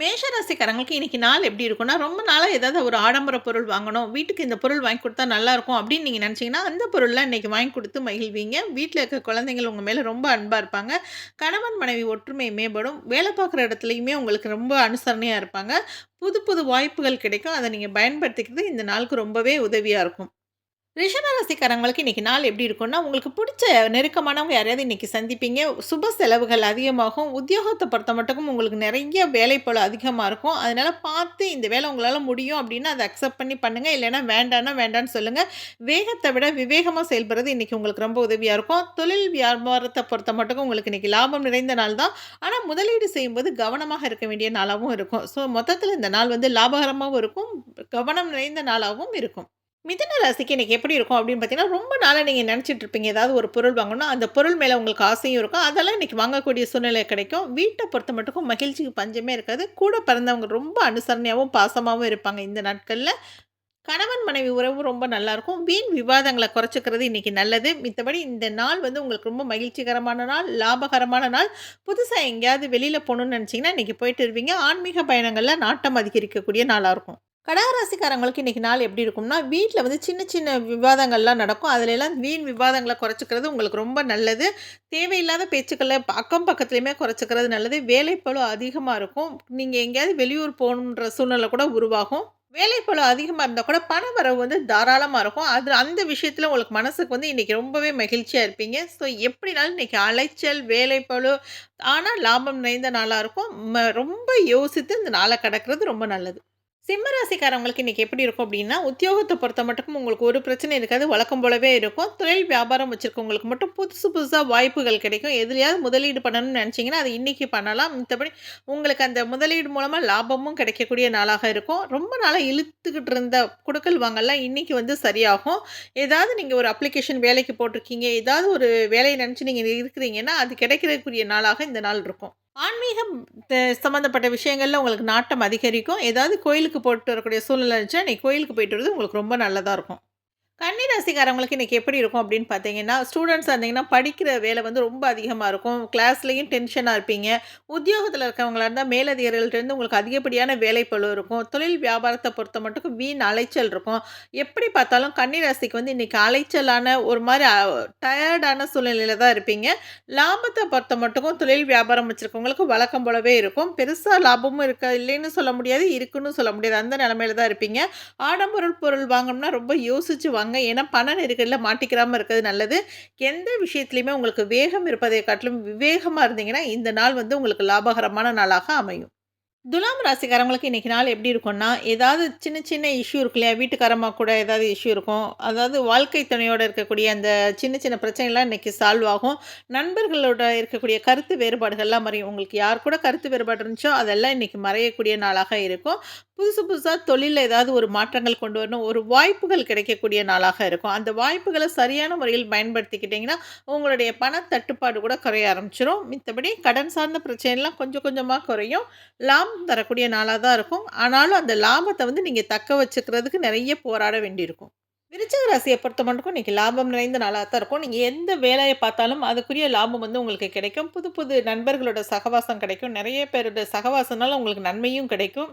மேஷராசிக்காரங்களுக்கு இன்றைக்கி நாள் எப்படி இருக்கும்னா, ரொம்ப நாளாக ஏதாவது ஒரு ஆடம்பர பொருள் வாங்கணும். வீட்டுக்கு இந்த பொருள் வாங்கி கொடுத்தா நல்லாயிருக்கும் அப்படின்னு நீங்கள் நினச்சிங்கன்னா அந்த பொருள்லாம் இன்றைக்கி வாங்கி கொடுத்து மகிழ்வீங்க. வீட்டில் இருக்க குழந்தைங்கள் உங்கள் மேலே ரொம்ப அன்பாக இருப்பாங்க. கணவன், மனைவி ஒற்றுமை மேம்படும். வேலை பார்க்குற இடத்துலையுமே உங்களுக்கு ரொம்ப அனுசரணையாக இருப்பாங்க. புது புது வாய்ப்புகள் கிடைக்கும். அதை நீங்கள் பயன்படுத்திக்கிறது இந்த நாளுக்கு ரொம்பவே உதவியாக இருக்கும். ரிஷபராசிக்காரங்களுக்கு இன்னைக்கு நாள் எப்படி இருக்கும்னா, உங்களுக்கு பிடிச்ச நெருக்கமானவங்க யாரையாவது இன்னைக்கு சந்திப்பீங்க. சுப செலவுகள் அதிகமாகும். உத்தியோகத்தை பொறுத்த மட்டுக்கும் உங்களுக்கு நிறைய வேலை போல அதிகமாக இருக்கும். அதனால பார்த்து இந்த வேலை உங்களால் முடியும் அப்படின்னா அதை அக்செப்ட் பண்ணி பண்ணுங்க. இல்லைனா வேண்டானா வேண்டான்னு சொல்லுங்க. வேகத்தை விட விவேகமாக செயல்படுறது இன்னைக்கு உங்களுக்கு ரொம்ப உதவியாக இருக்கும். தொழில் வியாபாரத்தை பொறுத்த மட்டும் உங்களுக்கு இன்னைக்கு லாபம் நிறைந்த நாள் தான். ஆனால் முதலீடு செய்யும்போது கவனமாக இருக்க வேண்டிய நாளாகவும் இருக்கும். ஸோ மொத்தத்தில் இந்த நாள் வந்து லாபகரமாகவும் இருக்கும். கவனம் நிறைந்த நாளாகவும் இருக்கும். மிதன ராசிக்கு இன்னைக்கு எப்படி இருக்கும் அப்படின்னு பார்த்தீங்கன்னா, ரொம்ப நாளாக நீங்கள் நெனச்சிட்டு இருப்பீங்க. ஏதாவது ஒரு பொருள் வாங்கணும்னா, அந்த பொருள் மேலே உங்களுக்கு ஆசையும் இருக்கும். அதெல்லாம் இன்றைக்கி வாங்கக்கூடிய சூழ்நிலை கிடைக்கும். வீட்டை பொறுத்த மட்டுக்கும் மகிழ்ச்சிக்கு பஞ்சமே இருக்காது. கூட பிறந்தவங்க ரொம்ப அனுசரணையாகவும் பாசமாகவும் இருப்பாங்க இந்த நாட்களில் கணவன், மனைவி உறவு ரொம்ப நல்லாயிருக்கும். வீண் விவாதங்களை குறைச்சிக்கிறது இன்றைக்கி நல்லது. மித்தபடி இந்த நாள் வந்து உங்களுக்கு ரொம்ப மகிழ்ச்சிகரமான நாள், லாபகரமான நாள். புதுசாக எங்கேயாவது வெளியில் போகணுன்னு நினச்சிங்கன்னா இன்றைக்கி போயிட்டு இருவீங்க ஆன்மீக பயணங்களில் நாட்டம் அதிகரிக்கக்கூடிய நாளாக இருக்கும். கடகராசிக்காரங்களுக்கு இன்றைக்கி நாள் எப்படி இருக்கும்னா, வீட்டில் வந்து சின்ன சின்ன விவாதங்கள்லாம் நடக்கும். அதுலலாம் வீண் விவாதங்களை குறைச்சிக்கிறது உங்களுக்கு ரொம்ப நல்லது. தேவையில்லாத பேச்சுக்களை அக்கம் பக்கத்துலேயுமே குறைச்சிக்கிறது நல்லது. வேலைப்பளு அதிகமாக இருக்கும். நீங்கள் எங்கேயாவது வெளியூர் போகணுன்ற சூழ்நிலை கூட உருவாகும். வேலைப்பளு அதிகமாக இருந்தால் கூட பண வரவு வந்து தாராளமாக இருக்கும். அது அந்த விஷயத்தில் உங்களுக்கு மனசுக்கு வந்து இன்றைக்கி ரொம்பவே மகிழ்ச்சியாக இருப்பீங்க. ஸோ எப்படினாலும் இன்றைக்கி அலைச்சல், வேலைப்பளு ஆனால் லாபம் நிறைந்த நாளாக இருக்கும். ம ரொம்ப யோசித்து இந்த நாளை கடக்கிறது ரொம்ப நல்லது. சிம்ம ராசிக்காரங்களுக்கு இன்னைக்கு எப்படி இருக்கும் அப்படின்னா, உத்தியோகத்தை பொறுத்த மட்டுக்கும் உங்களுக்கு ஒரு பிரச்சனை இருக்காது. வழக்கம் போலவே இருக்கும். தொழில் வியாபாரம் வச்சிருக்கவங்களுக்கு மட்டும் புதுசு புதுசாக வாய்ப்புகள் கிடைக்கும். எதுலையாவது முதலீடு பண்ணணும்னு நினச்சிங்கன்னா அது இன்றைக்கி பண்ணலாம். மற்றபடி உங்களுக்கு அந்த முதலீடு மூலமாக லாபமும் கிடைக்கக்கூடிய நாளாக இருக்கும். ரொம்ப நாளாக இழுத்துக்கிட்டு இருந்த கொடுக்கல் வாங்கலாம் இன்றைக்கி வந்து சரியாகும். ஏதாவது நீங்கள் ஒரு அப்ளிகேஷன் வேலைக்கு போட்டிருக்கீங்க. ஏதாவது ஒரு வேலையை நினச்சி நீங்கள் இருக்கிறீங்கன்னா, அது கிடைக்கிறக்கூடிய நாளாக இந்த நாள் இருக்கும். ஆன்மீகம் சம்மந்தப்பட்ட விஷயங்களில் உங்களுக்கு நாட்டம் அதிகரிக்கும். ஏதாவது கோயிலுக்கு போட்டு வரக்கூடிய சூழ்நிலை இருந்துச்சுன்னா, நீ கோயிலுக்கு போயிட்டு வரது உங்களுக்கு ரொம்ப நல்லதாக இருக்கும். கன்னி ராசிக்காரங்களுக்கு இன்றைக்கி எப்படி இருக்கும் அப்படின்னு பார்த்தீங்கன்னா, ஸ்டூடெண்ட்ஸ் இருந்தீங்கன்னா, படிக்கிற வேலை வந்து ரொம்ப அதிகமாக இருக்கும். கிளாஸ்லேயும் டென்ஷனாக இருப்பீங்க. உத்தியோகத்தில் இருக்கிறவங்களா இருந்தால் மேலதிகாரிகள்ட்டருந்து உங்களுக்கு அதிகப்படியான வேலைப்பழு இருக்கும். தொழில் வியாபாரத்தை பொறுத்த மட்டும் வீண் அலைச்சல் இருக்கும். எப்படி பார்த்தாலும் கன்னி ராசிக்கு வந்து இன்றைக்கி அலைச்சலான ஒரு மாதிரி டயர்டான சூழ்நிலையில் தான் இருப்பீங்க. லாபத்தை பொறுத்த மட்டுக்கும் தொழில் வியாபாரம் வச்சுருக்கவங்களுக்கு வழக்கம் போலவே இருக்கும். பெருசாக லாபமும் இருக்க இல்லைன்னு சொல்ல முடியாது. இருக்குன்னு சொல்ல முடியாது. அந்த நிலமையில தான் இருப்பீங்க. ஆடம்பர பொருள் வாங்கணும்னா ரொம்ப யோசிச்சு வாங்க. ஏன்னா பண நெருக்கடியில் மாட்டிக்கிறாமல் இருக்கிறது நல்லது. எந்த விஷயத்துலையுமே உங்களுக்கு வேகம் இருப்பதை காட்டிலும் விவேகமாக இருந்தீங்கன்னா, இந்த நாள் வந்து உங்களுக்கு லாபகரமான நாளாக அமையும். துலாம் ராசிக்காரங்களுக்கு இன்றைக்கி நாள் எப்படி இருக்கும்னா, ஏதாவது சின்ன சின்ன இஷ்யூ இருக்கு இல்லையா? வீட்டுக்காரம்மா கூட ஏதாவது இஷ்யூ இருக்கும். அதாவது வாழ்க்கை துணையோட இருக்கக்கூடிய அந்த சின்ன சின்ன பிரச்சனைலாம் இன்றைக்கி சால்வ் ஆகும். நண்பர்களோட இருக்கக்கூடிய கருத்து வேறுபாடுகள்லாம் மறையும். உங்களுக்கு யார் கூட கருத்து வேறுபாடு இருந்துச்சோ, அதெல்லாம் இன்றைக்கி மறையக்கூடிய நாளாக இருக்கும். புதுசு புதுசாக தொழிலில் ஏதாவது ஒரு மாற்றங்கள் கொண்டு வரணும். ஒரு வாய்ப்புகள் கிடைக்கக்கூடிய நாளாக இருக்கும். அந்த வாய்ப்புகளை சரியான முறையில் பயன்படுத்திக்கிட்டிங்கன்னா உங்களுடைய பண தட்டுப்பாடு கூட குறைய ஆரம்பிச்சிடும் மித்தபடி கடன் சார்ந்த பிரச்சனைலாம் கொஞ்சம் கொஞ்சமாக குறையும். லாபம் தரக்கூடிய நாளாக தான் இருக்கும். ஆனாலும் அந்த லாபத்தை வந்து நீங்கள் தக்க வச்சுக்கிறதுக்கு நிறைய போராட வேண்டியிருக்கும். விரிச்சராசியை பொறுத்த மட்டும் இன்றைக்கி லாபம் நிறைந்த நாளாக தான் இருக்கும். நீங்கள் எந்த வேலையை பார்த்தாலும் அதுக்குரிய லாபம் வந்து உங்களுக்கு கிடைக்கும். புது புது நண்பர்களோட சகவாசம் கிடைக்கும். நிறைய பேரோட சகவாசம்னால உங்களுக்கு நன்மையும் கிடைக்கும்.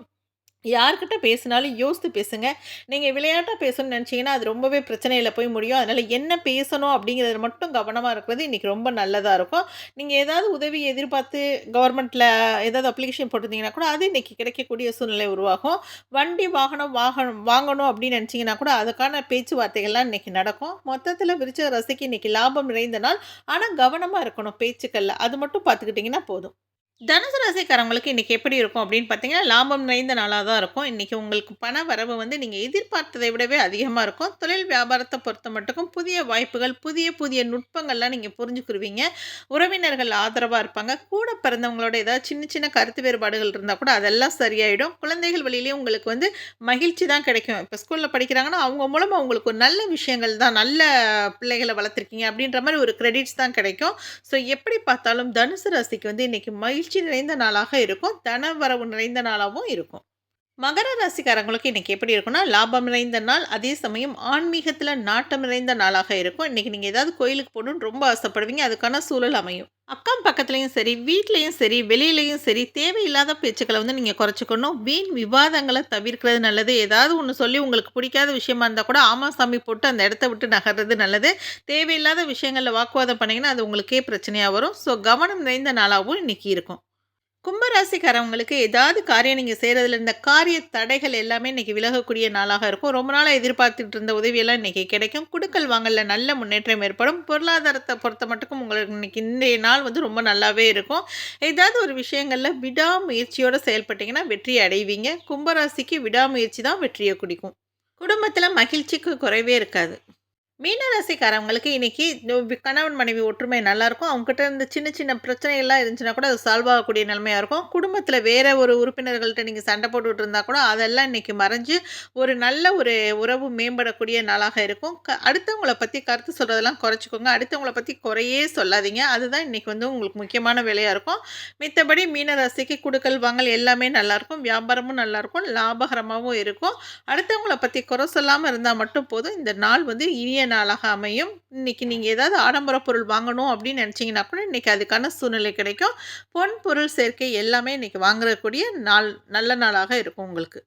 யார்கிட்ட பேசினாலும் யோசித்து பேசுங்க. நீங்கள் விளையாட்டாக பேசணும்னு நினச்சிங்கன்னா அது ரொம்பவே பிரச்சனையில் போய் முடியும். அதனால் என்ன பேசணும் அப்படிங்கிறது மட்டும் கவனமாக இருக்கிறது இன்றைக்கி ரொம்ப நல்லதாக இருக்கும். நீங்கள் ஏதாவது உதவி எதிர்பார்த்து கவர்மெண்ட்டில் ஏதாவது அப்ளிகேஷன் போட்டிருந்தீங்கன்னா கூட, அது இன்னைக்கு கிடைக்கக்கூடிய சூழ்நிலை உருவாகும். வண்டி, வாகனம் வாகனம் வாங்கணும் அப்படின்னு நினச்சிங்கன்னா கூட, அதுக்கான பேச்சுவார்த்தைகள்லாம் இன்றைக்கி நடக்கும். மொத்தத்தில் விரிச்ச ரசிக்கு இன்றைக்கி லாபம் நிறைந்த நாள். ஆனால் கவனமாக இருக்கணும் பேச்சுக்களில் அது மட்டும் பார்த்துக்கிட்டிங்கன்னா போதும். தனுசு ராசிக்காரங்களுக்கு இன்றைக்கி எப்படி இருக்கும் அப்படின்னு பார்த்தீங்கன்னா, லாபம் நிறைந்த நாளாக தான் இருக்கும். இன்றைக்கி உங்களுக்கு பண வரவு வந்து நீங்கள் எதிர்பார்த்ததை விடவே அதிகமாக இருக்கும். தொழில் வியாபாரத்தை பொறுத்த மட்டுக்கும் புதிய வாய்ப்புகள், புதிய புதிய நுட்பங்கள்லாம் நீங்கள் புரிஞ்சுக்குருவீங்க. உறவினர்கள் ஆதரவாக இருப்பாங்க. கூட பிறந்தவங்களோட ஏதாவது சின்ன சின்ன கருத்து வேறுபாடுகள் இருந்தால் கூட அதெல்லாம் சரியாயிடும். குழந்தைகள் வழியிலேயே உங்களுக்கு வந்து மகிழ்ச்சி தான் கிடைக்கும். இப்போ ஸ்கூலில் படிக்கிறாங்கன்னா, அவங்க மூலமாக உங்களுக்கு ஒரு நல்ல விஷயங்கள் தான், நல்ல பிள்ளைகளை வளர்த்துருக்கீங்க அப்படின்ற மாதிரி ஒரு கிரெடிட்ஸ் தான் கிடைக்கும். ஸோ எப்படி பார்த்தாலும் தனுசு ராசிக்கு வந்து இன்னைக்கு மகிழ்ச்சி நிறைந்த நாளாக இருக்கும். தன வரவு நிறைந்த நாளாகவும் இருக்கும். மகர ராசிக்காரங்களுக்கு இன்றைக்கி எப்படி இருக்கும்னா லாபம் நிறைந்த நாள் அதே சமயம் ஆன்மீகத்தில் நாட்டம் நிறைந்த நாளாக இருக்கும் இன்னைக்கு நீங்கள் ஏதாவது கோயிலுக்கு போகணுன்னு ரொம்ப ஆசைப்படுவீங்க அதுக்கான சூழல் அமையும் அக்கம் பக்கத்துலேயும் சரி வீட்லேயும் சரி வெளியிலையும் சரி தேவையில்லாத பேச்சுக்களை வந்து நீங்கள் குறைச்சிக்கணும். வீண் விவாதங்களை தவிர்க்கிறது நல்லது. ஏதாவது ஒன்று சொல்லி உங்களுக்கு பிடிக்காத விஷயமா இருந்தால் கூட ஆமா சாமி போட்டு அந்த இடத்த விட்டு நகர்றது நல்லது. தேவையில்லாத விஷயங்களில் வாக்குவாதம் பண்ணிங்கன்னா அது உங்களுக்கே பிரச்சனையாக வரும். ஸோ கவனம் நிறைந்த நாளாகவும் இன்னைக்கு இருக்கும். கும்பராசிக்காரவங்களுக்கு ஏதாவது காரியம் நீங்கள் செய்கிறதுல இருந்த காரிய தடைகள் எல்லாமே இன்றைக்கி விலகக்கூடிய நாளாக இருக்கும். ரொம்ப நாளாக எதிர்பார்த்துட்டு இருந்த உதவியெல்லாம் இன்றைக்கி கிடைக்கும். குடுக்கல் வாங்கலில் நல்ல முன்னேற்றம் ஏற்படும். பொருளாதாரத்தை பொறுத்த மட்டுக்கும் உங்களுக்கு இன்றைக்கி இன்றைய நாள் வந்து ரொம்ப நல்லாவே இருக்கும். ஏதாவது ஒரு விஷயங்களில் விடாமுயற்சியோடு செயல்பட்டிங்கன்னா வெற்றி அடைவீங்க. கும்பராசிக்கு விடாமுயற்சி தான் வெற்றியை குடிக்கும். குடும்பத்தில் மகிழ்ச்சிக்கு குறைவே இருக்காது. மீனராசிக்காரவங்களுக்கு இன்னைக்கு கணவன் மனைவி ஒற்றுமை நல்லாயிருக்கும். அவங்ககிட்ட இருந்து சின்ன சின்ன பிரச்சனைகள்லாம் இருந்துச்சுன்னா கூட அது சால்வ் ஆகக்கூடிய நிலைமையாக இருக்கும். குடும்பத்தில் வேற ஒரு உறுப்பினர்கள்ட்ட நீங்கள் சண்டை போட்டுட்டு இருந்தால் கூட அதெல்லாம் இன்னைக்கு மறைஞ்சு ஒரு நல்ல ஒரு உறவு மேம்படக்கூடிய நாளாக இருக்கும். க அடுத்தவங்கள பற்றி கருத்து சொல்கிறதெல்லாம் குறைச்சிக்கோங்க. அடுத்தவங்கள பற்றி குறையே சொல்லாதீங்க. அதுதான் இன்றைக்கி வந்து உங்களுக்கு முக்கியமான வேலையாக இருக்கும். மித்தபடி மீனராசிக்கு குடுக்கல் வாங்கல் எல்லாமே நல்லாயிருக்கும். வியாபாரமும் நல்லாயிருக்கும். லாபகரமாகவும் இருக்கும். அடுத்தவங்கள பற்றி குறை சொல்லாமல் இருந்தால் மட்டும் போதும். இந்த நாள் வந்து இனிய நாளாக அமையும். இன்றைக்கி நீங்கள் ஏதாவது ஆடம்பர பொருள் வாங்கணும் அப்படின்னு நினச்சிங்கன்னா கூட இன்றைக்கி அதுக்கான சூழ்நிலை கிடைக்கும். பொன் பொருள் சேர்க்கை எல்லாமே இன்றைக்கி வாங்குறக்கூடிய நாள் நல்ல நாளாக இருக்கும் உங்களுக்கு.